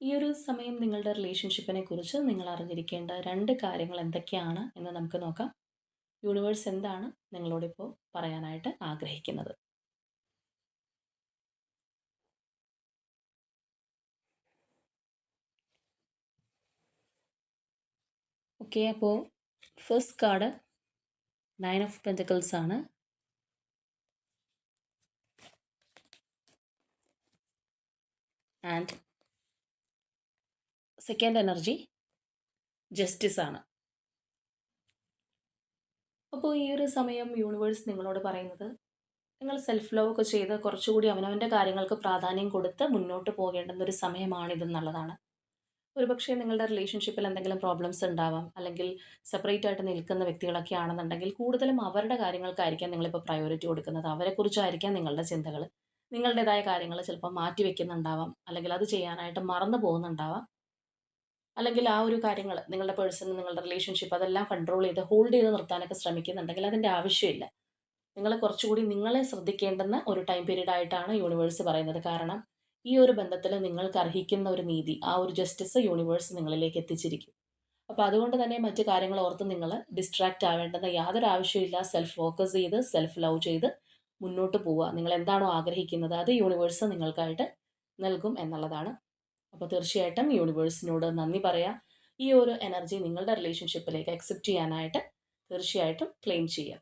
ഈ ഒരു സമയം നിങ്ങളുടെ റിലേഷൻഷിപ്പിനെ കുറിച്ച് നിങ്ങൾ അറിഞ്ഞിരിക്കേണ്ട രണ്ട് കാര്യങ്ങൾ എന്തൊക്കെയാണ് എന്ന് നമുക്ക് നോക്കാം. യൂണിവേഴ്സ് എന്താണ് നിങ്ങളോടിപ്പോൾ പറയാനായിട്ട് ആഗ്രഹിക്കുന്നത്? ഓക്കെ അപ്പോൾ first card nine of pentacles ആണ്. ആൻഡ് സെക്കൻഡ് എനർജി ജസ്റ്റിസ് ആണ്. അപ്പോൾ ഈ ഒരു സമയം യൂണിവേഴ്സ് നിങ്ങളോട് പറയുന്നത് നിങ്ങൾ സെൽഫ് ലവ് ഒക്കെ ചെയ്ത് കുറച്ചുകൂടി അവനവന്റെ കാര്യങ്ങൾക്ക് പ്രാധാന്യം കൊടുത്ത് മുന്നോട്ട് പോകേണ്ടുന്ന ഒരു സമയമാണിതെന്നുള്ളതാണ് ഒരുപക്ഷെ നിങ്ങളുടെ റിലേഷൻഷിപ്പിൽ എന്തെങ്കിലും പ്രോബ്ലംസ് ഉണ്ടാവാം അല്ലെങ്കിൽ സെപ്പറേറ്റ് ആയിട്ട് നിൽക്കുന്ന വ്യക്തികളൊക്കെ ആണെന്നുണ്ടെങ്കിൽ കൂടുതലും അവരുടെ കാര്യങ്ങൾക്കായിരിക്കാം നിങ്ങളിപ്പോൾ പ്രയോറിറ്റി കൊടുക്കുന്നത്. അവരെക്കുറിച്ചായിരിക്കാം നിങ്ങളുടെ ചിന്തകൾ നിങ്ങളുടേതായ കാര്യങ്ങൾ ചിലപ്പോൾ മാറ്റി വെക്കുന്നുണ്ടാവാം അല്ലെങ്കിൽ അത് ചെയ്യാനായിട്ട് മറന്നു പോകുന്നുണ്ടാവാം അല്ലെങ്കിൽ ആ ഒരു കാര്യങ്ങൾ നിങ്ങളുടെ പേഴ്സൺ നിങ്ങളുടെ റിലേഷൻഷിപ്പ് അതെല്ലാം കൺട്രോൾ ചെയ്ത് ഹോൾഡ് ചെയ്ത് നിർത്താനൊക്കെ ശ്രമിക്കുന്നുണ്ടെങ്കിൽ അതിന്റെ ആവശ്യമില്ല. നിങ്ങൾ കുറച്ചുകൂടി നിങ്ങളെ ശ്രദ്ധിക്കേണ്ടുന്ന ഒരു ടൈം പീരീഡ് ആയിട്ടാണ് യൂണിവേഴ്സ് പറയുന്നത്. കാരണം ഈ ഒരു ബന്ധത്തിൽ നിങ്ങൾക്ക് അർഹിക്കുന്ന ഒരു നീതി ആ ഒരു ജസ്റ്റിസ് യൂണിവേഴ്സ് നിങ്ങളിലേക്ക് എത്തിച്ചിരിക്കും. അപ്പോൾ അതുകൊണ്ട് തന്നെ മറ്റു കാര്യങ്ങൾ ഓർത്ത് നിങ്ങൾ ഡിസ്ട്രാക്റ്റ് ആവേണ്ടെന്ന യാതൊരു ആവശ്യമില്ല സെൽഫ് ഫോക്കസ് ചെയ്ത് സെൽഫ് ലവ് ചെയ്ത് മുന്നോട്ട് പോവുക. നിങ്ങൾ എന്താണോ ആഗ്രഹിക്കുന്നത് അത് യൂണിവേഴ്സ് നിങ്ങൾക്കായിട്ട് നൽകും എന്നുള്ളതാണ് അപ്പോൾ തീർച്ചയായിട്ടും യൂണിവേഴ്സിനോട് നന്ദി പറയാം. ഈ ഒരു എനർജി നിങ്ങളുടെ റിലേഷൻഷിപ്പിലേക്ക് അക്സെപ്റ്റ് ചെയ്യാനായിട്ട് തീർച്ചയായിട്ടും ക്ലെയിം ചെയ്യാം.